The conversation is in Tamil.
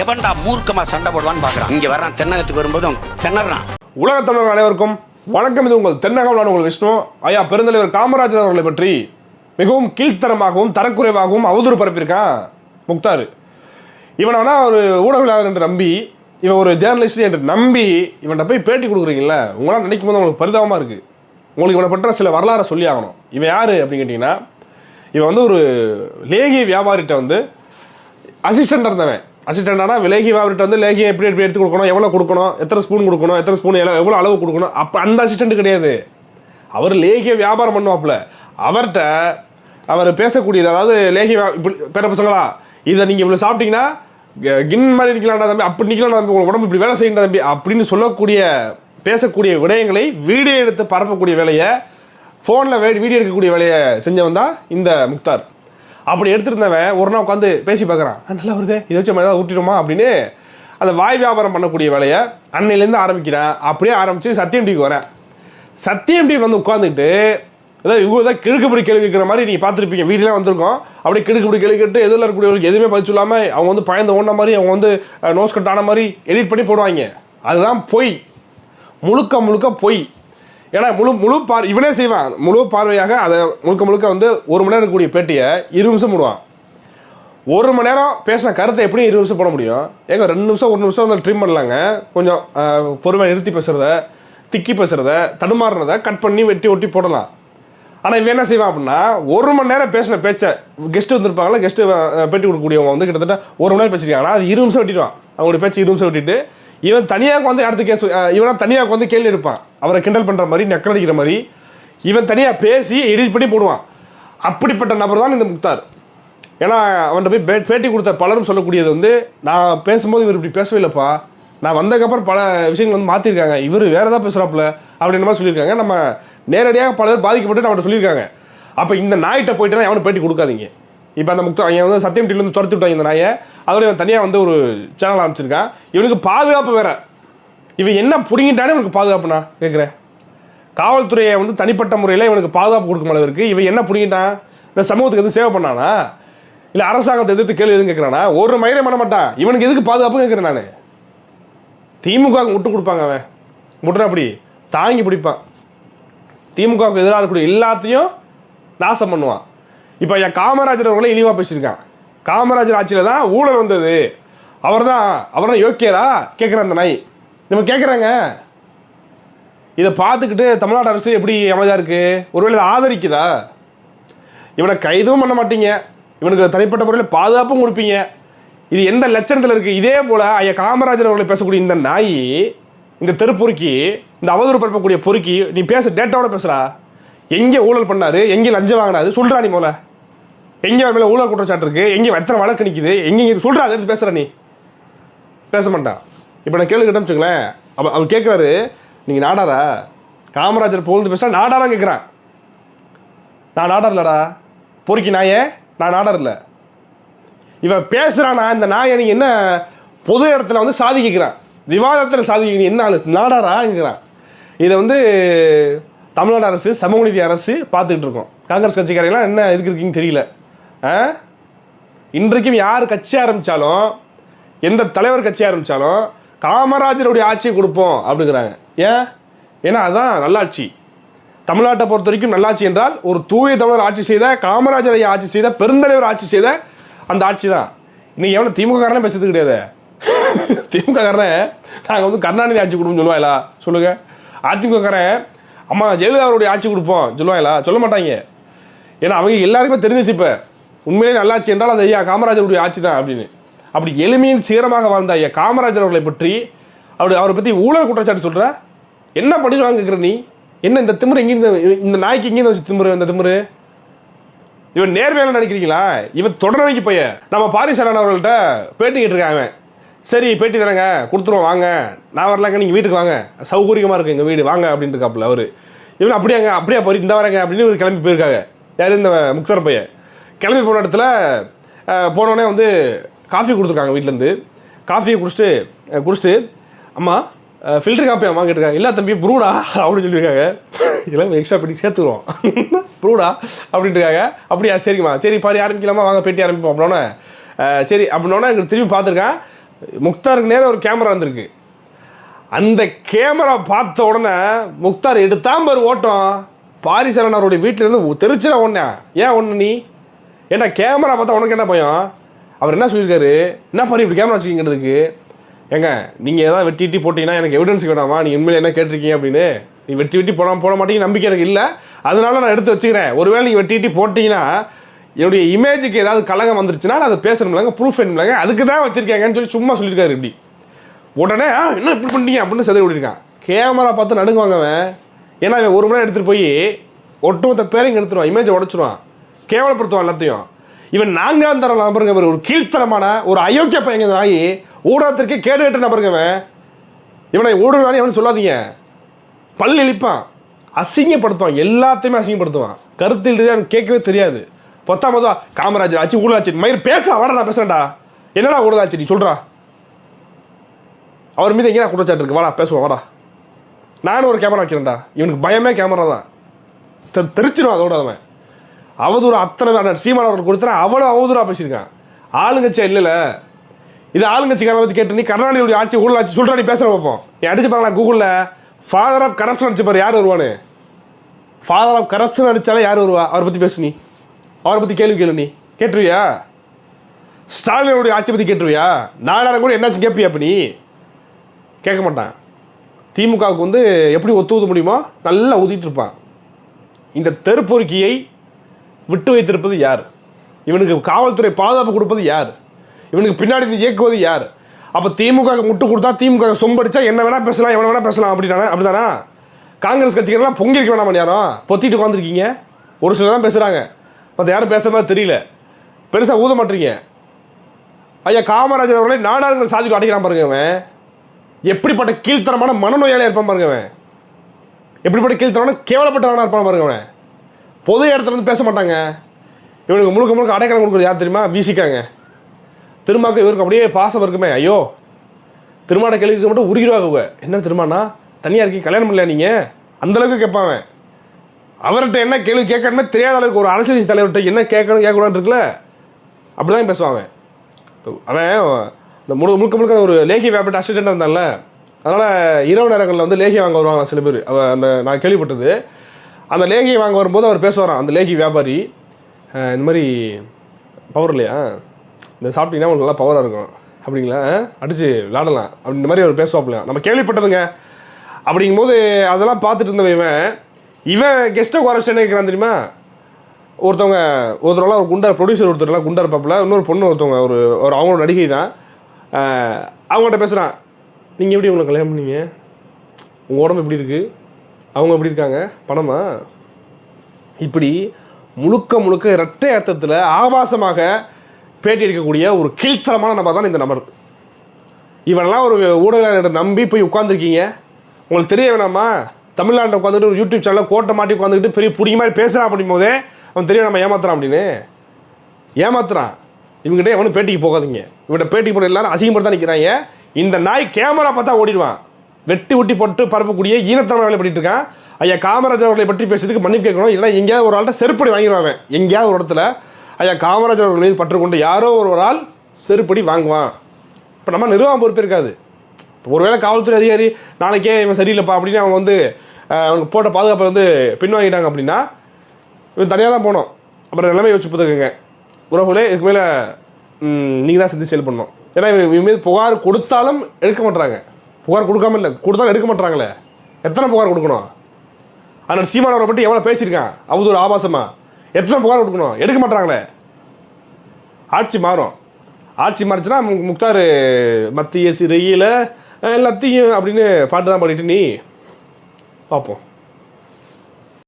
எவன்டா மூர்க்கமா சண்டை போடுவான்னு பாக்குறான். இங்க வர்றான் தென்னகத்துக்கு வரும்போதும் திணறான். உலக தமிழர்கள் அனைவருக்கும் வணக்கம். இது உங்கள் தென்னகம் உங்கள் விஷ்ணு. ஐயா பெருந்தலைவர் காமராஜர் அவர்களை பற்றி மிகவும் கீழ்த்தரமாகவும் தரக்குறைவாகவும் அவதூறு பரப்பியிருக்கான் முக்தார். இவனை வேணா ஒரு ஊடகவியலாளர் என்று நம்பி இவன் ஒரு ஜேர்னலிஸ்ட் என்று நம்பி இவன்கிட்ட போய் பேட்டி கொடுக்குறீங்கள உங்களால் நினைக்கும் போது உங்களுக்கு பரிதாபமாக இருக்குது உங்களுக்கு இவனை பற்ற சில வரலாறை சொல்லி ஆகணும். இவன் யார் அப்படின்னு கேட்டிங்கன்னா இவன் வந்து ஒரு லேகிய வியாபாரிகிட்ட வந்து அசிஸ்டண்ட் இருந்தவன். அசிஸ்டண்டானா விலகி வியாபாரிட்ட வந்து லேகியை எப்படி எப்படி எடுத்து கொடுக்கணும் எவ்வளோ கொடுக்கணும் எத்தனை ஸ்பூன் கொடுக்கணும் எத்தனை ஸ்பூன் எவ்வளோ அளவு கொடுக்கணும் அப்போ அந்த அசிஸ்டன்ட் கிடையாது. அவர் லேகிய வியாபாரம் பண்ணுவாப்புல. அவர்கிட்ட அவர் பேசக்கூடியது அதாவது லேகி வியா- இப்படி பேர பசங்களா இதை நீங்கள் இவ்வளோ சாப்பிட்டீங்கன்னா கின் மாதிரி நிற்கலாம்டா தம்பி அப்படி நிற்கலாம் தம்பி உங்கள் உடம்பு இப்படி வேலை செய்யணும் தம்பி அப்படின்னு சொல்லக்கூடிய பேசக்கூடிய விடயங்களை வீடியோ எடுத்து பரப்பக்கூடிய வேலையை ஃபோனில் வீடியோ எடுக்கக்கூடிய வேலையை செஞ்சவன் தான் இந்த முக்தார். அப்படி எடுத்துருந்தவன் ஒரு நாள் உட்காந்து பேசி பார்க்குறான். நல்லா வருது. இதை வச்சு நம்ம ஏதாவது ஊட்டிடுமா அப்படின்னு அந்த வாய் வியாபாரம் பண்ணக்கூடிய வேலையை அன்னையிலேருந்து ஆரம்பிக்கிறேன். அப்படியே ஆரம்பித்து சத்தியம் டிக்கு வரேன் சத்தியம் டிவி வந்து உட்காந்துட்டு ஏதாவது இவங்க தான் கிழக்குப்படி கேள்விக்கிற மாதிரி நீங்கள் பார்த்துருப்பீங்க. வீட்டிலாம் வந்திருக்கோம். அப்படியே கிழக்குப்படி கேள்விக்கிட்டு எதில் இருக்கக்கூடியவங்களுக்கு எதுவுமே பதில் சொல்லாமல் அவங்க வந்து பயந்து ஓடின மாதிரி அவங்க வந்து நோஸ் கட் ஆன மாதிரி எடிட் பண்ணி போடுவாங்க. அதுதான் பொய். முழுக்க முழுக்க பொய். ஏன்னா முழு முழு பார் இவனே செய்வான். முழு பார்வையாக அதை முழுக்க முழுக்க வந்து ஒரு மணி நேரம் இருக்கக்கூடிய பேட்டியை இரு நிமிஷம் போடுவான். ஒரு மணி நேரம் பேசின கருத்தை எப்படி இரு நிமிஷம் போட முடியும்? ஏங்க ரெண்டு நிமிஷம் ஒரு நிமிஷம் வந்து ட்ரிம் பண்ணலாங்க? கொஞ்சம் பொறுமை நிறுத்தி பேசுகிறத திக்கி பேசுகிறத தடுமாறுறத கட் பண்ணி வெட்டி ஒட்டி போடலாம். ஆனால் இவன் என்ன செய்வான் அப்படின்னா ஒரு மணி நேரம் பேசின பேச்சை கெஸ்ட்டு வந்திருப்பாங்களா கெஸ்ட்டு பேட்டி கொடுக்கக்கூடியவங்க வந்து கிட்டத்தட்ட ஒரு மணி நேரம் பேசிருக்காங்க. அது இரு நிமிஷம் வெட்டிடுவான். அவங்களுடைய பேச்சு இரு நிமிஷம் வெட்டிட்டு இவன் தனியாக வந்து அடுத்த கேஸ் இவனா தனியாக வந்து கேள்வி எடுப்பான். அவரை கிண்டல் பண்ணுற மாதிரி நக்கல் அடிக்கிற மாதிரி இவன் தனியாக பேசி எடிட் பண்ணி போடுவான். அப்படிப்பட்ட நபர் தான் இந்த முக்தார். ஏன்னா அவன்கிட்ட போய் பே பேட்டி கொடுத்த பலரும் சொல்லக்கூடியது வந்து நான் பேசும்போது இவர் இப்படி பேசவே இல்லைப்பா நான் வந்ததுக்கப்புறம் பல விஷயங்கள் வந்து மாற்றிருக்காங்க இவர் வேறு ஏதாவது பேசுகிறாப்புல அப்படின்ற மாதிரி சொல்லியிருக்காங்க. நம்ம நேரடியாக பல பேர் பாதிக்கப்பட்டு அவன்கிட்ட சொல்லியிருக்காங்க. அப்போ இந்த நாய்கிட்ட போயிட்டுனா எவனும் பேட்டி கொடுக்காதீங்க. இப்போ அந்த முக்தா இவன் வந்து சத்தியம் டிவிலேருந்து துரத்து விட்டாங்க இந்த நாயை. அதோட இவன் தனியாக வந்து ஒரு சேனல் ஆரம்பிச்சிருக்கான். இவனுக்கு பாதுகாப்பு வேற. இவன் என்ன பிடிங்கிட்டானே இவனுக்கு பாதுகாப்புண்ணா கேட்குறேன் காவல்துறையை வந்து தனிப்பட்ட முறையில் இவனுக்கு பாதுகாப்பு கொடுக்கும் அளவிற்கு இவன் என்ன பிடிங்கிட்டான்? இந்த சமூகத்துக்கு எதுவும் சேவை பண்ணானா? இல்லை அரசாங்கத்தை எதிர்த்து கேள்வி எதுவும் கேட்குறானா ஒரு மயிரை பண்ண மாட்டான். இவனுக்கு எதுக்கு பாதுகாப்பு கேட்குறேன் நான்? திமுக முட்டு கொடுப்பாங்க அவன். முட்டுனா அப்படி தாங்கி பிடிப்பான். திமுகவுக்கு எதிராக இருக்கக்கூடிய எல்லாத்தையும் நாசம் பண்ணுவான். இப்போ என் காமராஜர் அவர்களே இழிவாக பேசியிருக்கான். காமராஜர் ஆட்சியில் தான் ஊழல் வந்தது. அவர் தான் அவர் தான் யோக்கியரா கேட்குற அந்த நாய். நம்ம கேட்குறாங்க இதை பார்த்துக்கிட்டு தமிழ்நாடு அரசு எப்படி அமைதியாக இருக்குது ஒருவேளை இதை ஆதரிக்குதா? இவனை கைதும் பண்ண மாட்டீங்க. இவனுக்கு தனிப்பட்ட முறையில் பாதுகாப்பும் கொடுப்பீங்க. இது எந்த லட்சணத்தில் இருக்குது இதே போல் ஐயா காமராஜர் அவர்களை பேசக்கூடிய இந்த நாய் இந்த தெருப்பொறுக்கி இந்த அவதூறு பரப்பக்கூடிய பொறுக்கி நீ பேச டேட்டாவோட பேசுகிறா எங்கே ஊழல் பண்ணாரு? எங்கே லஞ்சம் வாங்கினாரு? சொல்கிறா நீ போல எங்கே மேலே ஊழல் குற்றச்சாட்டு இருக்கு? எங்கே எத்தனை வழக்கு நிற்குது எங்கே சொல்கிறா அதை எடுத்து பேசுகிற நீ. பேச மாட்டான். இப்போ நான் கேள்வி கேட்டேன் வச்சுங்களேன் அவ அவர் கேட்குறாரு நீங்கள் நாடாரா? காமராஜர் புகழ்ந்து பேசுகிறா நாடாரான்னு கேட்குறான் நான் நாடார் இல்லடா. பொறுக்கி நாயே நான் நாடார் இல்லை. இவன் பேசுகிறானா இந்த நாயை நீங்கள் என்ன பொது இடத்துல வந்து சாதிக்கிறான் விவாதத்தில் சாதிக்கிறீங்க என்ன ஆளு? நாடாராங்கிறான் இதை வந்து தமிழ்நாடு அரசு சமூக நீதி அரசு பார்த்துக்கிட்டு இருக்கோம். காங்கிரஸ் கட்சிக்காரங்களாம் என்ன எதுக்கு இருக்கீங்கன்னு தெரியல. இன்றைக்கும் யார் கட்சி ஆரம்பித்தாலும் எந்த தலைவர் கட்சி ஆரம்பித்தாலும் காமராஜருடைய ஆட்சியை கொடுப்போம் அப்படிங்கிறாங்க. ஏன்? ஏன்னா அதுதான் நல்லாட்சி. தமிழ்நாட்டை பொறுத்த வரைக்கும் நல்லாட்சி என்றால் ஒரு தூய தமிழர் ஆட்சி செய்த காமராஜர் ஆட்சி செய்த பெருந்தலைவர் ஆட்சி செய்த அந்த ஆட்சி தான். இன்னைக்கு எவ்வளோ திமுக காரனே பேசுறது கிடையாது? திமுக காரனே நாங்கள் வந்து கருணாநிதி ஆட்சி கொடுப்போம் சொல்லுவாங்களா? சொல்லுங்க. அதிமுக காரன் அம்மா ஜெயலலிதா அவருடைய ஆட்சி கொடுப்போம் சொல்லுவாங்களா? சொல்ல மாட்டாங்க. ஏன்னா அவங்க எல்லாருக்குமே தெரிஞ்சிச்சு இப்போ. உண்மையிலே நல்லாட்சி என்றால் அது ஐயா காமராஜருடைய ஆட்சி தான் அப்படின்னு. அப்படி எளிமையின் சீரமாக வாழ்ந்த ஐயா காமராஜர் அவர்களை பற்றி அப்படி அவரை பற்றி ஊழல் குற்றச்சாட்டு சொல்கிற என்ன பண்ணிடுவாங்க கேட்குற நீ? என்ன இந்த திமிரு எங்கேருந்து இந்த நாய்க்கு எங்கேருந்து வச்சு திமிரு இந்த திமிரு? இவன் நேர்மையில நினைக்கிறீங்களா இவன் தொடர்நிலைக்கு போய நம்ம பாரிசரன் அவர்கள்ட்ட பேட்டி கேட்டிருக்கான் அவன். சரி பேட்டி தரேங்க கொடுத்துருவோம் வாங்க. நான் வரலாங்க நீங்கள் வீட்டுக்கு வாங்க. சௌகரியமாக இருக்கு எங்கள் வீடு வாங்க அப்படின்னு இருக்காப்புல அவர். இவன் அப்படியாங்க அப்படியே போய் இந்த வரேங்க அப்படின்னு இவர் கிளம்பி போயிருக்காங்க. யார் இந்த முக்சர் பையன்? கிளம்பி போன இடத்துல போனோடனே வந்து காஃபி கொடுத்துருக்காங்க வீட்டிலேருந்து காஃபியை குடிச்சிட்டு குடிச்சிட்டு அம்மா ஃபில்டர் காப்பி அம்மா கேட்டிருக்காங்க. இல்லை தம்பி ப்ரூடா அப்படின்னு சொல்லியிருக்காங்க இதெல்லாம் எக்ஸ்ட்ரா பண்ணி சேர்த்துருவோம். ப்ரூடா அப்படின்ட்டுருக்காங்க அப்படியா சரிம்மா. சரி பாரு ஆரம்பிக்கலாமா வாங்க பேட்டி ஆரம்பிப்போம். அப்படின்னோடனே சரி அப்படின்னோடனே எங்களுக்கு திரும்பி பார்த்துருக்கேன். முக்தாருக்கு நேரம் ஒரு கேமரா வந்திருக்கு. அந்த கேமரா பார்த்த உடனே முக்தார் எடுத்தான் பாரு ஓட்டம். பாரிசரன் அவருடைய வீட்டில் இருந்து தெரிச்சிட ஒண்ணே ஏன் ஒன்று நீ? ஏன்னா கேமரா பார்த்தா உனக்கு என்ன பயம்? அவர் என்ன சொல்லியிருக்காரு? என்ன பண்ணி இப்படி கேமரா வச்சுக்கிங்கிறதுக்கு? ஏங்க நீங்கள் ஏதாவது வெட்டி வெட்டி போட்டிங்கன்னா எனக்கு எவிடன்ஸ் வேணாமா? நீங்கள் உண்மையில என்ன கேட்டிருக்கீங்க அப்படின்னு? நீ வெட்டி வெட்டி போட போட மாட்டீங்க நம்பிக்கை எனக்கு இல்லை. அதனால நான் எடுத்து வச்சுக்கிறேன். ஒருவேளை நீங்கள் வெட்டி வெட்டி போட்டிங்கன்னா என்னுடைய இமேஜுக்கு ஏதாவது கலகம் வந்துருச்சுன்னா நான் அதை பேசணும்லாங்க ப்ரூஃப் வேணும்லங்க அதுக்கு தான் வச்சிருக்கேங்கன்னு சொல்லி சும்மா சொல்லியிருக்காரு இப்படி. உடனே ஆ என்ன இப்படி பண்ணிட்டீங்க? அப்படின்னு செதறி விட்டுருக்கான் கேமரா பார்த்து நடுங்குவாங்க அவன். ஏன்னா அவன் ஒரு மணி நேரம் எடுத்துகிட்டு போய் ஒட்டுமொத்த பேரையும் எடுத்துருவான் இமேஜை உடச்சிருவான். கேவலப்படுத்துவான் எல்லாத்தையும். இவன் நான்காம் தர நபருங்க ஒரு கீழ்த்தரமான ஒரு அயோக்கிய பையங்க இந்த நாயி ஊடகத்திற்கே கேடு கட்ட நபருங்க அவன் இவனை ஊடுருவானே எவனு சொல்லாதீங்க. பல் இழிப்பான் அசிங்கப்படுத்துவான் எல்லாத்தையுமே அசிங்கப்படுத்துவான். கருத்தில் ரீதியா எனக்கு கேட்கவே தெரியாது. பத்தாமதா காமராஜர் ஆச்சு ஊழலாச்சு மயிர் பேசுறா வாடா நான் பேசுறேன்டா. என்னடா ஊழலாச்சு நீ சொல்கிறா அவர் மீது எங்கேயா குற்றச்சாட்டு இருக்கு? வாடா பேசுவோம் வாடா. நானும் ஒரு கேமரா வைக்கிறேன்டா. இவனுக்கு பயமே கேமரா தான். தெ- அதோட அவன். அவதூறு அத்தனை சீமான அவர்கள் கொடுத்தா அவ்வளோ அவதூறாக பேசியிருக்கான். ஆளுங்கட்சியா இல்லைல்ல இது ஆளுங்கட்சிக்காரன் வச்சு கேட்டு நீ கருணாநிதியுடைய ஆட்சி ஊழல் ஆட்சி சொல்கிறா நீ பேசுகிற பார்ப்போம் நீ அடிச்சு பாருங்களா கூகுளில்? ஃபாதர் ஆஃப் கரப்ஷன் அடிச்சு பாரு யார் வருவானு ஃபாதர் ஆஃப் கரப்ஷன் அடித்தாலே யார் வருவா? அவரை பற்றி பேசு நீ. அவரை பற்றி கேள்வி கேளு நீ. கேட்டுருவியா? ஸ்டாலினுடைய ஆட்சி பற்றி கேட்டுருவியா? நாலாயிரம் கூட என்னாச்சு கேட்பியா அப்போ நீ? கேட்க மாட்டான். திமுகவுக்கு வந்து எப்படி ஒத்து ஊத முடியுமோ நல்லா ஊதிட்டு இருப்பான். இந்த தெருப்பொறுக்கியை விட்டு வைத்திருப்பது யார்? இவனுக்கு காவல்துறை பாதுகாப்பு கொடுப்பது யார்? இவனுக்கு பின்னாடி இருந்து இயக்குவது யார்? அப்போ திமுக முட்டு கொடுத்தா திமுக சொம்படிச்சா என்ன வேணால் பேசலாம் எவ்வளோ வேணால் பேசலாம் அப்படின்னா அப்படிதானா? காங்கிரஸ் கட்சிகள்லாம் பொங்கிருக்க வேணாம் யாரும்? பொத்திட்டு உட்காந்துருக்கீங்க ஒரு சிலர் தான் பேசுகிறாங்க மற்ற யாரும் பேசுகிற மாதிரி தெரியல. பெருசாக ஊத மாட்டீங்க. ஐயா காமராஜர் அவர்களை நாடாளுங்கிற சாதிக்கு அடைக்கிறான் பாருங்க அவன் எப்படிப்பட்ட கீழ்த்தரமான மனநோயாளியாக இருப்பான் பாருங்க அவன் எப்படிப்பட்ட கீழ்த்தரமான கேவலப்பட்டவனாக இருப்பான் பாருங்க அவன் பொது இடத்துல வந்து பேச மாட்டாங்க இவனுக்கு முழுக்க முழுக்க அடைக்கலம் கொடுக்குறது யார் தெரியுமா? வீசிக்காங்க. திருமாக்கு இவருக்கு அப்படியே பாசம் இருக்குமே. ஐயோ. திருமாட கேள்விக்கு மட்டும் உருகிடுவாங்க என்ன திருமானா தனியாக இருக்கீங்க கல்யாணம் பண்ணல நீங்கள் அந்தளவுக்கு கேட்பான் அவன். அவர்கிட்ட என்ன கேள்வி கேட்கணுமே தெரியாத அளவுக்கு ஒரு அரசியல் தலைவர்கிட்ட என்ன கேட்கணும் கேட்கக்கூடாது இருக்குல்ல? அப்படி தான் பேசுவான் அவன். அவன் இந்த முழு முழுக்க முழுக்க ஒரு லேகி வியாபாரி அசிஸ்டண்டாக இருந்தான்ல. அதனால் இரவு நேரங்களில் வந்து லேகி வாங்க வருவாங்க சில பேர். அவ அந்த நான் கேள்விப்பட்டது. அந்த லேகியை வாங்க வரும்போது அவர் பேசுவாராம் அந்த லேகி வியாபாரி இந்த மாதிரி பவர் இல்லையா? இந்த சாப்பிட்டீங்கன்னா உங்களுக்கு நல்லா பவராக இருக்கும். அப்படிங்களா? அடித்து விளாடலாம் அப்படின்ற மாதிரி அவர் பேசுவாப்பில்லையா நம்ம கேள்விப்பட்டதுங்க. அப்படிங்கும்போது அதெல்லாம் பார்த்துட்டு இருந்தவன் இவன். இவன் கெஸ்ட்டை குறைச்சி என்ன கேட்குறான் தெரியுமா? ஒருத்தவங்க ஒருத்தரெல்லாம் ஒரு குண்டா ப்ரொடியூசர் ஒருத்தர்லாம் குண்டா இருப்பாப்புல இன்னொரு பொண்ணு ஒருத்தவங்க ஒரு ஒரு அவங்களோட நடிகை தான். அவங்கள்ட்ட பேசுகிறான் நீங்கள் எப்படி உங்களை கல்யாணம் பண்ணீங்க? உங்கள் உடம்பு எப்படி இருக்குது அவங்க எப்படி இருக்காங்க? பணமா? இப்படி முழுக்க முழுக்க இரட்டை அர்த்தத்தில் ஆபாசமாக பேட்டி எடுக்கக்கூடிய ஒரு கீழ்த்தரமான நபர் தான் இந்த நபர். இவனெல்லாம் ஒரு ஊடகத்தை நம்பி போய் உட்காந்துருக்கீங்க உங்களுக்கு தெரிய வேணாமா? தமிழ்நாட்டில் உட்காந்துட்டு ஒரு யூடியூப் சேனலில் கோட்டை மாட்டி உட்காந்துக்கிட்டு பெரிய பிடிக்க மாதிரி பேசுகிறான் அப்படிங்கும் போதே அவன் தெரிய நம்ம ஏமாத்துறான் அப்படின்னு? ஏமாத்துறான். இவங்ககிட்ட எவனும் பேட்டிக்கு போகாதீங்க. இவன்கிட்ட பேட்டிக்கு போட எல்லாரும் அசிங்கப்படுத்தா நிற்கிறாங்க இந்த நாய் கேமரா பார்த்தா ஓடிடுவான். வெட்டி ஒட்டி போட்டு பரப்பக்கூடிய ஈனத்தனமான வேலை பண்ணிட்டு இருக்கான். ஐயா காமராஜர் அவர்களை பற்றி பேசுறதுக்கு மன்னிப்பு கேட்கணும். இல்லைன்னா எங்கேயாவது ஒரு ஆள்கிட்ட செருப்படி வாங்கிடுவாங்க. எங்கேயாவது ஒரு இடத்துல. ஐயா காமராஜர் அவர்கள் மீது பற்றுக்கொண்டு யாரோ ஒரு ஒரு ஆள் செருப்படி வாங்குவான். இப்போ நம்ம நிர்வாகம் பொறுப்பு இருக்காது. இப்போ ஒருவேளை காவல்துறை அதிகாரி நாளைக்கே இவன் சரியில்லைப்பா அப்படின்னு அவன் வந்து அவனுக்கு போட்ட பாதுகாப்பை வந்து பின்வாங்கிட்டாங்க அப்படின்னா இவன் தனியாக தான் போனோம் அப்புறம் நிலைமை யோசிச்சு பார்த்துக்கோங்க. உறவுகளே இதுக்கு மேலே நீங்கள் தான் சிந்திச்சு செயல் பண்ணணும் ஏன்னா இவன் இவன் மீது புகார் கொடுத்தாலும் எடுக்க மாட்டுறாங்க புகார் கொடுக்காம இல்லை கொடுத்தாலும் எடுக்க மாட்டாங்களே எத்தனை புகார் கொடுக்கணும்? ஆனால் சீமானவரை பற்றி எவ்வளோ பேசியிருக்கான்? அவதூறு ஆபாசமாக எத்தனை புகார் கொடுக்கணும்? எடுக்க மாட்டாங்களே ஆட்சி மாறும். ஆட்சி மாறிச்சுன்னா முக்தார் மத்திய சிறையில் எல்லாத்தையும் அப்படின்னு பாட்டு தான் பாடிட்டு நீ பார்ப்போம்